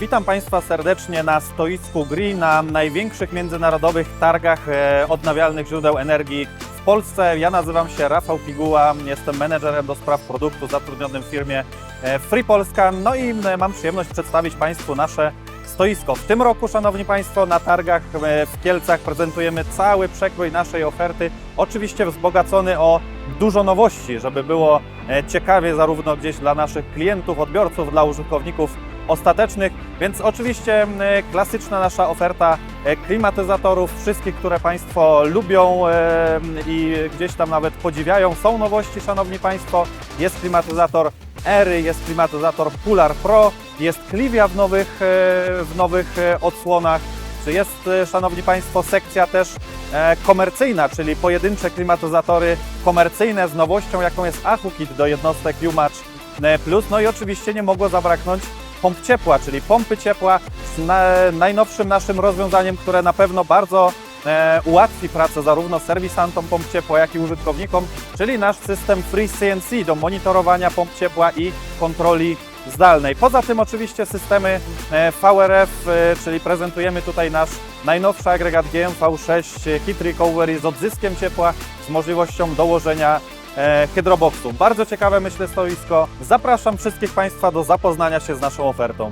Witam Państwa serdecznie na stoisku GRI na największych międzynarodowych targach e, odnawialnych źródeł energii w Polsce. Ja nazywam się Rafał Piguła, jestem menedżerem do spraw produktu zatrudnionym w firmie e, Free Polska. No i mam przyjemność przedstawić Państwu nasze stoisko. W tym roku, Szanowni Państwo, na targach e, w Kielcach prezentujemy cały przekrój naszej oferty, oczywiście wzbogacony o dużo nowości, żeby było ciekawie zarówno gdzieś dla naszych klientów, odbiorców, dla użytkowników ostatecznych, więc oczywiście m, e, klasyczna nasza oferta e, klimatyzatorów, wszystkich, które Państwo lubią e, i gdzieś tam nawet podziwiają. Są nowości, Szanowni Państwo, jest klimatyzator Ery, jest klimatyzator Pular Pro, jest Clivia w nowych, e, w nowych odsłonach, czy jest, Szanowni Państwo, sekcja też komercyjna, czyli pojedyncze klimatyzatory komercyjne z nowością, jaką jest AHU-Kit do jednostek UMACH Plus. No i oczywiście nie mogło zabraknąć pomp ciepła, czyli pompy ciepła z na, najnowszym naszym rozwiązaniem, które na pewno bardzo e, ułatwi pracę zarówno serwisantom pomp ciepła, jak i użytkownikom, czyli nasz system Free CNC do monitorowania pomp ciepła i kontroli zdalnej. Poza tym oczywiście systemy e, VRF, e, czyli prezentujemy tutaj nasz najnowszy agregat GMV6 e, Heat Recovery z odzyskiem ciepła, z możliwością dołożenia hydroboxu. Bardzo ciekawe myślę stoisko. Zapraszam wszystkich Państwa do zapoznania się z naszą ofertą.